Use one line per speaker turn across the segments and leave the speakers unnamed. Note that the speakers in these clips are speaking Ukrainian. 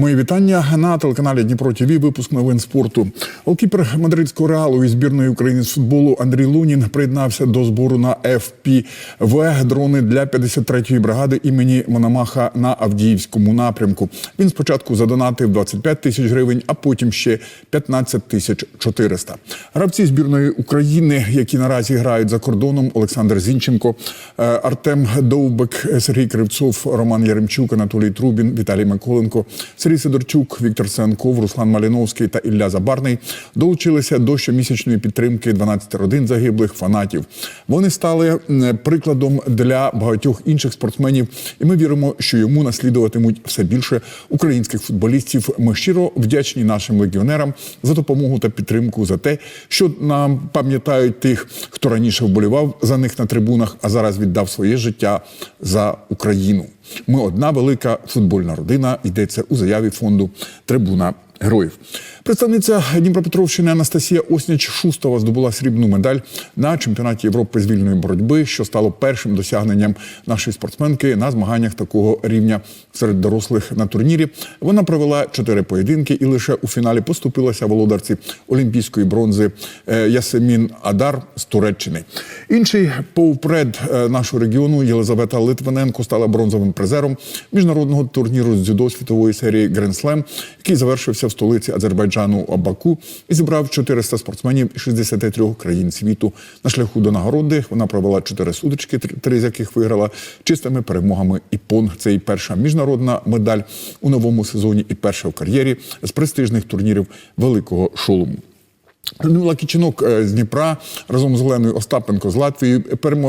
Мої вітання на телеканалі Дніпро ТВ. Випуск новин спорту. Голкіпер мадридського реалу і збірної України з футболу Андрій Лунін приєднався до збору на FPV дрони для 53-ї бригади імені Мономаха на Авдіївському напрямку. Він спочатку задонатив 25 тисяч гривень, а потім ще 15 тисяч 400. Гравці збірної України, які наразі грають за кордоном, Олександр Зінченко, е, Артем Довбек, Сергій Кривцов, Роман Яремчук, Анатолій Трубін, Віталій Миколенко, Сергій Сидорчук, Віктор Сенков, Руслан Маліновський та Ілля Забарний долучилися до щомісячної підтримки 12 родин загиблих фанатів. Вони стали прикладом для багатьох інших спортсменів, і ми віримо, що йому наслідуватимуть все більше українських футболістів. Ми щиро вдячні нашим легіонерам за допомогу та підтримку за те, що нам пам'ятають тих, хто раніше вболівав за них на трибунах, а зараз віддав своє життя за Україну. Ми одна велика футбольна родина. Йдеться у заяві фонду Трибуна героїв. Представниця Дніпропетровщини Анастасія Осняч Шустова здобула срібну медаль на чемпіонаті Європи з вільної боротьби, що стало першим досягненням нашої спортсменки на змаганнях такого рівня серед дорослих на турнірі. Вона провела чотири поєдинки і лише у фіналі поступилася володарці олімпійської бронзи е, Ясемін Адар з Туреччини. Інший повпред е, нашого регіону Єлизавета Литвиненко стала бронзовим призером міжнародного турніру з дзюдо світової серії Slam, який завершився в столиці Азербайджану Баку і зібрав 400 спортсменів із 63 країн світу. На шляху до нагороди вона провела чотири судочки, три- з яких виграла чистими перемогами ІПОН. Це і перша міжнародна медаль у новому сезоні, і перша в кар'єрі з престижних турнірів великого шолому. Людмила Кічинок е, з Дніпра разом з Оленою Остапенко з Латвії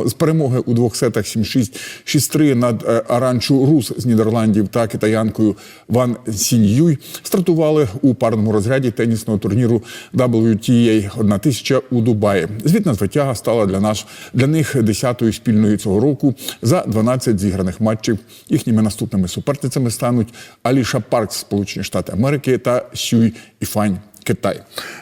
з перемоги у двох сетах 7-6, 6-3 над е, Аранчу Рус з Нідерландів та китаянкою Ван Сіньюй стартували у парному розряді тенісного турніру WTA 1000 у Дубаї. Звітна звитяга стала для нас для них десятою спільною цього року за 12 зіграних матчів. Їхніми наступними суперницями стануть Аліша Паркс, Сполучені Штати Америки та Сюй Іфань. Китай.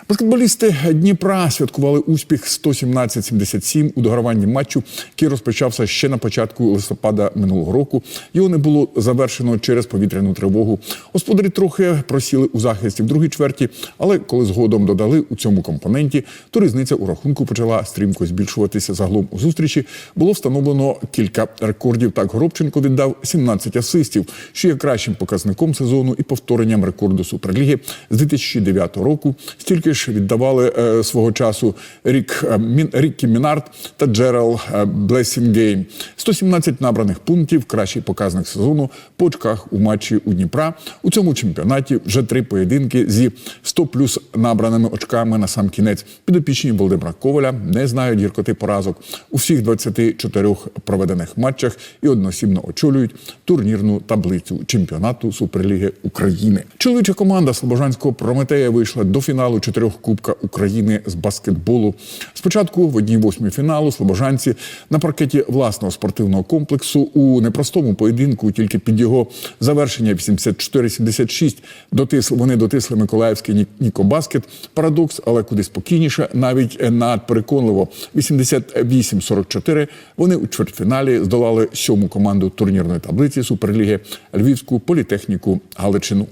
Баскетболісти Дніпра святкували успіх 117-77 у дограванні матчу, який розпочався ще на початку листопада минулого року. Його не було завершено через повітряну тривогу. Господарі трохи просіли у захисті в другій чверті, але коли згодом додали у цьому компоненті, то різниця у рахунку почала стрімко збільшуватися. Загалом у зустрічі було встановлено кілька рекордів. Так Горобченко віддав 17 асистів, що є кращим показником сезону і повторенням рекорду Суперліги з 2009 року. Стільки ж віддавали е, свого часу Рік е, Мін, Ріккі Мінард та Джерал е, Блесінгейм. 117 набраних пунктів, кращий показник сезону по очках у матчі у Дніпра. У цьому чемпіонаті вже три поєдинки зі 100 плюс набраними очками на сам кінець. Підопічні Володимира Коваля не знають гіркоти поразок у всіх 24 проведених матчах і односібно очолюють турнірну таблицю чемпіонату Суперліги України. Чоловіча команда Слобожанського Прометея вийшла до фіналу чотирьох Кубка України з баскетболу. Спочатку в одній восьмій фіналу слобожанці на паркеті власного спортивного комплексу у непростому поєдинку, тільки під його завершення 84-76 дотис, вони дотисли Миколаївський Нікобаскет. Парадокс, але куди спокійніше, навіть надпереконливо. 88-44 вони у чвертьфіналі здолали сьому команду турнірної таблиці Суперліги Львівську політехніку Галичину.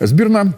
Збірна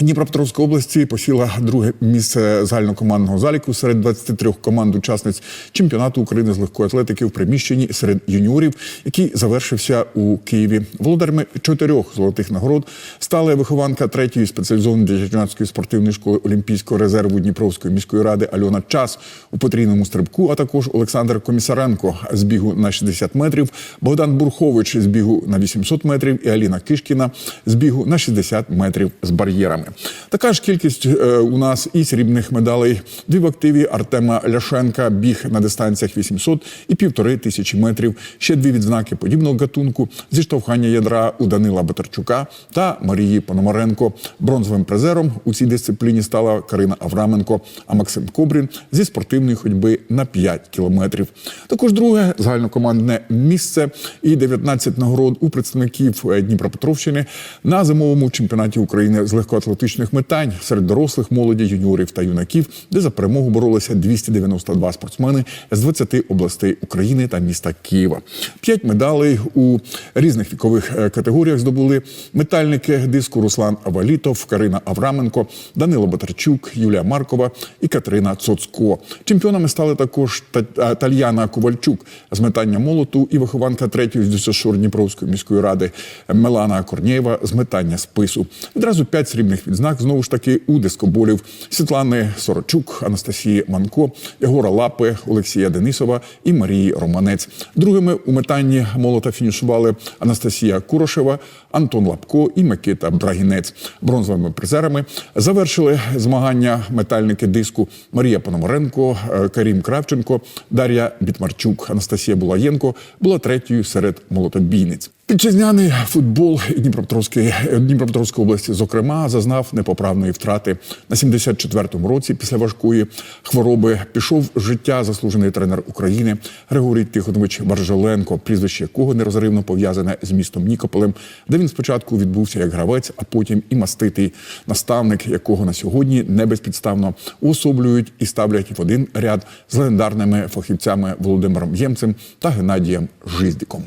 Дніпропетровської області посіла друге місце загальнокомандного заліку серед 23 команд учасниць чемпіонату України з легкої атлетики в приміщенні серед юніорів, який завершився у Києві. Володарями чотирьох золотих нагород стали вихованка третьої спеціалізованої дитячо-юнацької спортивної школи Олімпійського резерву Дніпровської міської ради Альона Час у потрійному стрибку, а також Олександр Комісаренко з бігу на 60 метрів, Богдан Бурхович з бігу на 800 метрів і Аліна Кишкіна з бігу на 60 метрів з бар'єрами. Така ж кількість е, у нас і срібних медалей. Дві в активі Артема Ляшенка, біг на дистанціях 800 і півтори тисячі метрів. Ще дві відзнаки подібного гатунку зіштовхання ядра у Данила Батарчука та Марії Пономаренко. Бронзовим призером у цій дисципліні стала Карина Авраменко, а Максим Кобрін зі спортивної ходьби на 5 кілометрів. Також друге загальнокомандне місце і 19 нагород у представників е, Дніпропетровщини на зимовому чемпіонаті України з легкоатлетики атлетичних метань серед дорослих, молоді, юніорів та юнаків, де за перемогу боролися 292 спортсмени з 20 областей України та міста Києва. П'ять медалей у різних вікових е, категоріях здобули метальники диску Руслан Авалітов, Карина Авраменко, Данило Батарчук, Юлія Маркова і Катерина Цоцко. Чемпіонами стали також Та- е, Тальяна Ковальчук з метання молоту і вихованка третьої з Дніпровської міської ради Мелана Корнєєва з метання спису. Відразу п'ять срібних відзнак знову ж таки у дискоболів Світлани Сорочук, Анастасії Манко, Єгора Лапи, Олексія Денисова і Марії Романець. Другими у метанні молота фінішували Анастасія Курошева, Антон Лапко і Микита Брагінець. Бронзовими призерами завершили змагання метальники диску Марія Пономаренко, е, Карім Кравченко, Дар'я Бітмарчук, Анастасія Булаєнко була третьою серед молотобійниць. Вітчизняний футбол Дніпропетровської Дніпропетровської області, зокрема, зазнав непоправної втрати на 74-му році. Після важкої хвороби пішов з життя заслужений тренер України Григорій Тихонович Баржеленко, прізвище якого нерозривно пов'язане з містом Нікополем, де він спочатку відбувся як гравець, а потім і маститий наставник, якого на сьогодні не безпідставно уособлюють і ставлять в один ряд з легендарними фахівцями Володимиром Ємцем та Геннадієм Жиздиком.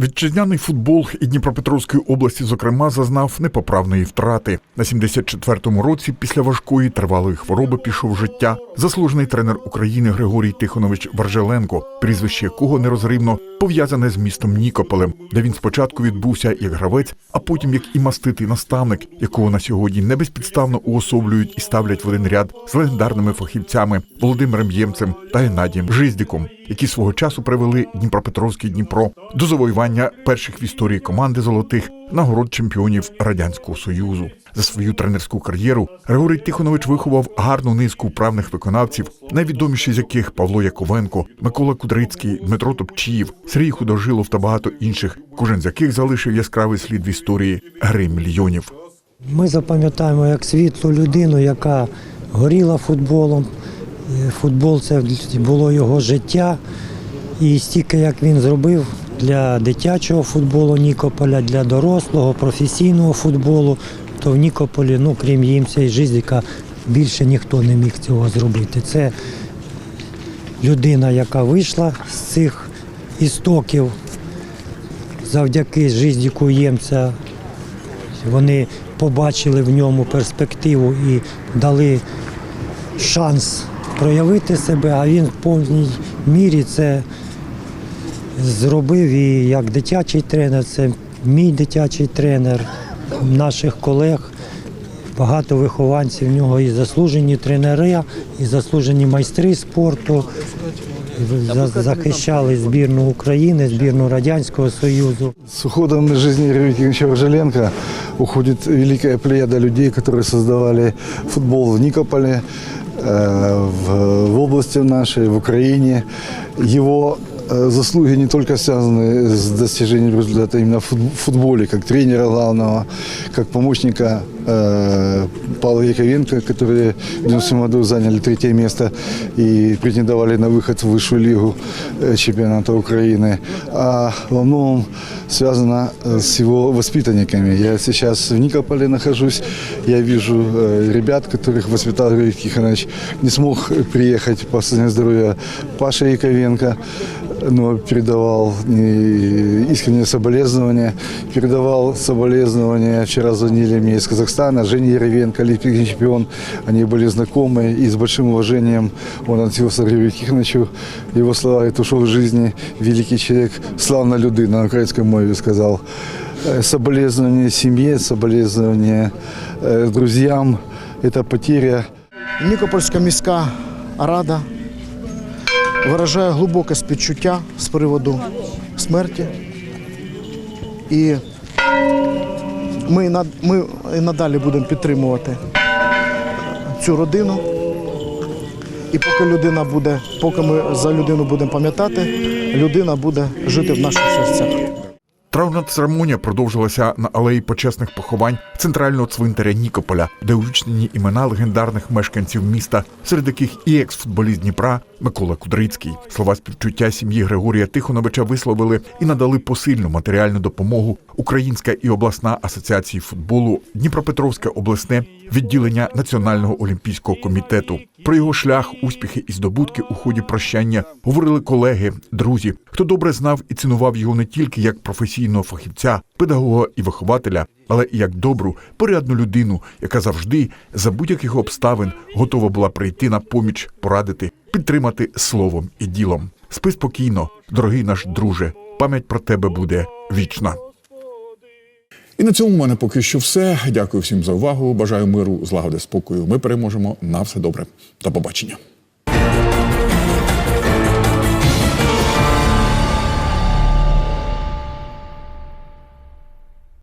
Вітчизняний футбол і Дніпропетровської області, зокрема, зазнав непоправної втрати. На 74-му році після важкої тривалої хвороби пішов життя заслужений тренер України Григорій Тихонович Варжеленко, прізвище якого нерозривно пов'язане з містом Нікополем, де він спочатку відбувся як гравець, а потім як і маститий наставник, якого на сьогодні не безпідставно уособлюють і ставлять в один ряд з легендарними фахівцями Володимиром Ємцем та Геннадієм Жиздиком, які свого часу привели Дніпропетровський Дніпро до завоювання перших в історії команди золотих нагород чемпіонів радянського союзу. За свою тренерську кар'єру Григорій Тихонович виховав гарну низку вправних виконавців, найвідоміші з яких Павло Яковенко, Микола Кудрицький, Дмитро Топчіїв, Сергій Художилов та багато інших, кожен з яких залишив яскравий слід в історії гри мільйонів.
Ми запам'ятаємо як світлу людину, яка горіла футболом. Е, Футбол це було його життя. І стільки як він зробив для дитячого футболу Нікополя, для дорослого, професійного футболу, то в Нікополі, ну крім Їмця і Жизика, більше ніхто не міг цього зробити. Це людина, яка вийшла з цих істоків завдяки Жиздіку Ємця вони побачили в ньому перспективу і дали шанс проявити себе, а він в повній мірі це зробив. І як дитячий тренер, це мій дитячий тренер, наших колег. Багато вихованців в нього і заслужені тренери, і заслужені майстри спорту. За- Захищали збірну України, збірну Радянського Союзу.
С уходом из жизни Юрия Евгеньевича Важеленко уходит великая плеяда людей, которые создавали футбол в Никополе, э, в, в области нашей, в Украине. Его э, заслуги не только связаны с достижением результата именно в фут- футболе, как тренера главного, как помощника э, Павла Яковенко, которые в 90 году заняли третье место и претендовали на выход в высшую лигу э, чемпионата Украины, а во многом связано э, с его воспитанниками. Я сейчас в Никополе нахожусь, я вижу э, ребят, которых воспитал Григорий Тихонович. Не смог приехать по состоянию здоровья Паша Яковенко, но передавал э, искреннее соболезнования, передавал соболезнования. Вчера звонили мне из Казахстана, Женя Яровенко, олимпийский чемпион. Они были знакомы и с большим уважением он относился к Григорию Тихоновичу. Его слова «это ушел из жизни великий человек, славна людина» на украинском мове сказал. Э, Соболезнования семье, соболезнования э, друзьям. Это потеря
Нікопольська міська рада виражає глибоке співчуття з приводу смерті. І ми, ми і надалі будемо підтримувати цю родину. І поки людина буде, поки ми за людину будемо пам'ятати, людина буде жити в наших серцях.
Травна церемонія продовжилася на алеї почесних поховань центрального цвинтаря Нікополя, де увічнені імена легендарних мешканців міста, серед яких і екс-футболіст Дніпра, Микола Кудрицький. Слова співчуття сім'ї Григорія Тихоновича висловили і надали посильну матеріальну допомогу Українська і обласна асоціації футболу, Дніпропетровське обласне відділення Національного олімпійського комітету. Про його шлях, успіхи і здобутки у ході прощання говорили колеги, друзі, хто добре знав і цінував його не тільки як професійного фахівця, педагога і вихователя, але як добру, порядну людину, яка завжди за будь-яких обставин готова була прийти на поміч, порадити, підтримати словом і ділом. Спи спокійно, дорогий наш друже. Пам'ять про тебе буде вічна. І на цьому в мене поки що все. Дякую всім за увагу. Бажаю миру, злагоди, спокою. Ми переможемо. На все добре. До побачення.